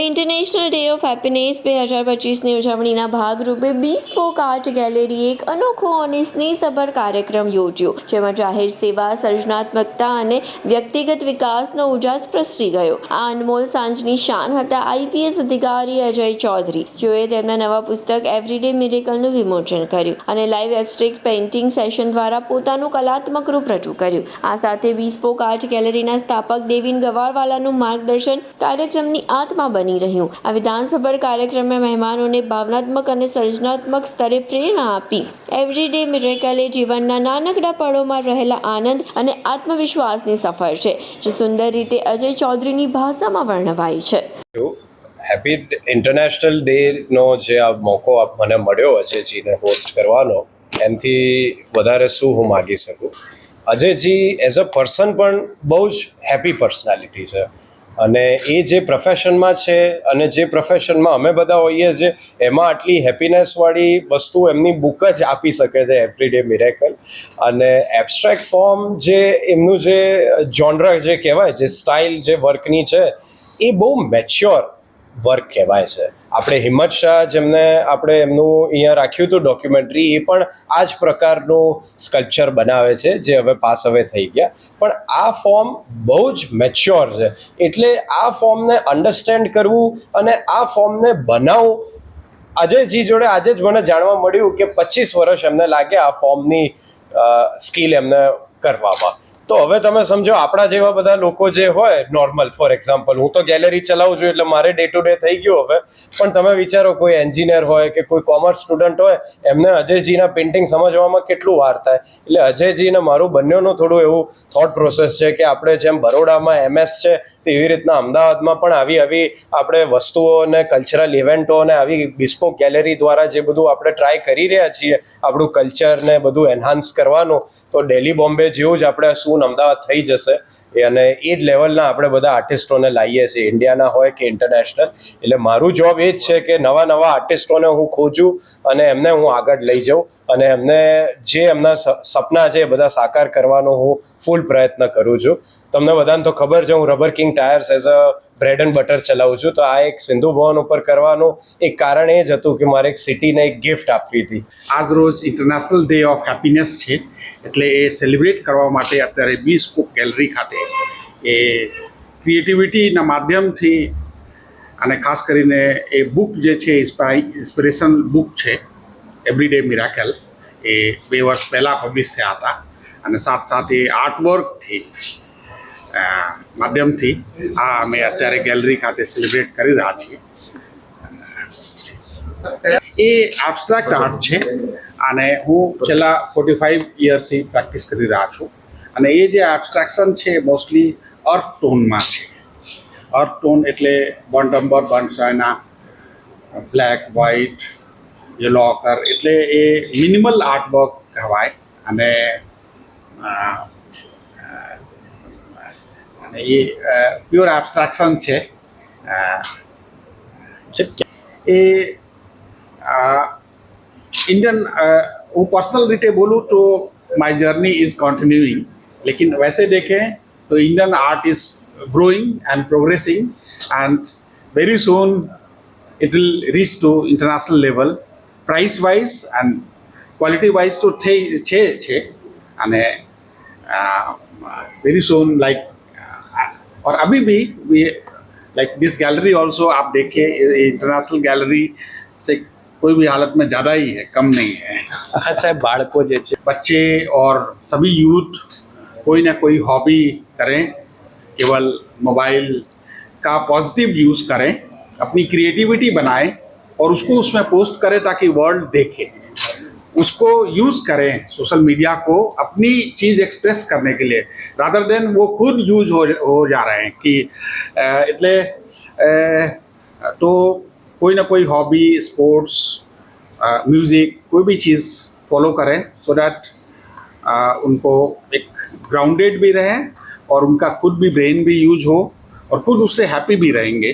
International day of happiness બે હજાર પચીસની ઉજવણીના ભાગરૂપે બીસ્પોક આર્ટ ગેલેરીએ એક અનોખો અને સ્નેહસભર કાર્યક્રમ યોજ્યો, જેમાં જાહેર સેવા, સર્જનાત્મકતા અને વ્યક્તિગત વિકાસનો ઉજાસ પ્રસરી ગયો. આ અનમોલ સાંજની શાન હતા આઈપીએસ અધિકારી અજય ચૌધરી, જેઓએ તેમના નવા પુસ્તક એવરીડે મિરેકલનું વિમોચન કર્યું અને લાઈવ એબ્સ્ટ્રેક્ટ પેઇન્ટિંગ સેશન દ્વારા પોતાનું કલાત્મક રૂપ રજૂ કર્યું. આ સાથે બીસ્પોક આર્ટ ગેલેરીના સ્થાપક દેવીન ગવારવાલાનું માર્ગદર્શન કાર્યક્રમની આત્મા બની રહ્યું. આ વિધાનસભા કાર્યક્રમે મહેમાનોને ભાવનાત્મક અને સર્જનાત્મક સ્તરે પ્રેરણા આપી. એવરીડે મિરેકલ જીવનના નાનકડા પળોમાં રહેલા આનંદ અને આત્મવિશ્વાસની સફર છે, જે સુંદર રીતે અજય ચૌધરીની ભાષામાં વર્ણવાઈ છે. હેપી ઇન્ટરનેશનલ ડેનો જે આ મોકો મને મળ્યો અજયજીને હોસ્ટ કરવાનો એમથી વધારે શું હું માગી શકું? અજયજી એઝ અ પર્સન પણ બહુ જ હેપી પર્સનાલિટી છે. અને એ જે પ્રોફેશનમાં છે અને જે પ્રોફેશનમાં અમે બધા હોઈએ છીએ, એમાં આટલી હેપીનેસવાળી વસ્તુ એમની બુક જ આપી શકે છે એવરીડે મિરેકલ અને એબસ્ટ્રેક્ટ ફોર્મ જે એમનું જે જોનર જે કહેવાય, જે સ્ટાઇલ જે વર્કની છે, એ બહુ મેચ્યોર વર્ક કહેવાય છે. આપણે હિંમત શાહ જેમને આપણે એમનું અહીંયા રાખ્યું હતું ડોક્યુમેન્ટરી એ પણ આ જ પ્રકારનું સ્કલ્પચર બનાવે છે, જે હવે પાસ હવે થઈ ગયા. પણ આ ફોર્મ બહુ જ મેચ્યોર છે. એટલે આ ફોર્મને અન્ડરસ્ટેન્ડ કરવું અને આ ફોર્મને બનાવવું, અજયજી જોડે આજે જ મને જાણવા મળ્યું કે પચીસ વર્ષ એમને લાગે આ ફોર્મની સ્કિલ એમને કરવામાં. તો હવે તમે સમજો, આપણા જેવા બધા લોકો જે હોય નોર્મલ ફોર એક્ઝામ્પલ હું તો ગેલેરી ચલાવું છું એટલે મારે ડે ટુ ડે થઈ ગયું હવે. પણ તમે વિચારો, કોઈ એન્જિનિયર હોય કે કોઈ કોમર્સ સ્ટુડન્ટ હોય, એમને અજયજીના પેઇન્ટિંગ સમજવામાં કેટલું વાર થાય. એટલે અજયજીને મારું બંનેનું થોડું એવું થોટ પ્રોસેસ છે કે આપણે જેમ બરોડામાં એમએસ છે એવી રીતના અમદાવાદમાં પણ આવી આવી આપણે વસ્તુઓ અને કલ્ચરલ ઇવેન્ટો અને આવી બિસ્પોક ગેલેરી દ્વારા જે બધું આપણે ટ્રાય કરી રહ્યા છીએ, આપણું કલ્ચરને બધું એન્હાન્સ કરવાનું. તો ડેલી બોમ્બે જેવું જ આપણે શું અમદાવાદ થઈ જશે. અને એ જ લેવલના આપણે બધા આર્ટિસ્ટોને લાવીએ છીએ. ઇન્ડિયાના હોય કે ઇન્ટરનેશનલ એટલે મારું જોબ એ જ છે કે નવા નવા આર્ટિસ્ટોને હું ખોજું અને એમને હું આગળ લઈ જાઉં અને એમને જે એમના સપના છે એ બધા સાકાર કરવાનો હું ફૂલ પ્રયત્ન કરું છું. તમને બધાને તો ખબર છે, હું Rubber King Tyres as a bread and butter ચલાવું છું. તો આ એક સિંધુ ભવન ઉપર કરવાનું એક કારણ એ જ હતું કે મારે એક સિટીને એક ગિફ્ટ આપવી હતી. આજ રોજ ઇન્ટરનેશનલ ડે ઓફ હેપીનેસ છે. એટલે એ સેલિબ્રેટ કરવા માટે અત્યારે બી સ્કૂપ ગેલેરી ખાતે એ ક્રિએટિવિટીના માધ્યમથી અને ખાસ કરીને એ બુક જે છે ઇન્સ્પિરેશન બુક છે એવરીડે મિરાકલ એ બે વર્ષ પહેલાં પબ્લિશ થયા હતા. અને સાથ સાથે આર્ટવર્કથી માધ્યમથી આ અમે અત્યારે ગેલેરી ખાતે સેલિબ્રેટ કરી રહ્યા છીએ. એ એબ્સ્ટ્રેક્ટ આર્ટ છે. અને હું છેલ્લા ફોર્ટી ફાઇવ યર્સથી પ્રેક્ટિસ કરી રહ્યા છું. અને એ જે એબ્સ્ટ્રેક્શન છે મોસ્ટલી અર્થ ટોનમાં છે. અર્થ ટોન એટલે વન ડમ્બર વન શાયના બ્લેક વ્હાઇટ યલો અકર એટલે એ મિનિમલ આર્ટવર્ક કહેવાય. અને એ પ્યોર એબસ્ટ્રેક્શન છે. એ એ इंडियन uh, वो पर्सनल रिटे बोलूँ तो माई जर्नी इज़ कंटिन्यूइंग लेकिन वैसे देखें तो Indian art is growing and progressing and very soon it will reach to international level. Price wise and quality wise to th- che che and uh, very soon like uh, or abhi like this gallery also आप देखिए international gallery से कोई भी हालत में ज़्यादा ही है कम नहीं है હા સાહેબ બાળકો જે છે बच्चे और सभी यूथ कोई ना कोई हॉबी करें केवल मोबाइल का पॉजिटिव यूज़ करें अपनी क्रिएटिविटी बनाएं और उसको उसमें पोस्ट करें ताकि वर्ल्ड देखे उसको यूज़ करें सोशल मीडिया को अपनी चीज़ एक्सप्रेस करने के लिए रादर देन वो खुद यूज हो हो जा रहे हैं कि अ, એટલે अ, तो कोई ना कोई हॉबी स्पोर्ट्स म्यूज़िक कोई भी चीज़ फॉलो करें सो डैट उनको एक ग्राउंडेड भी रहें और उनका खुद भी ब्रेन भी यूज़ हो और खुद उससे हैप्पी भी रहेंगे।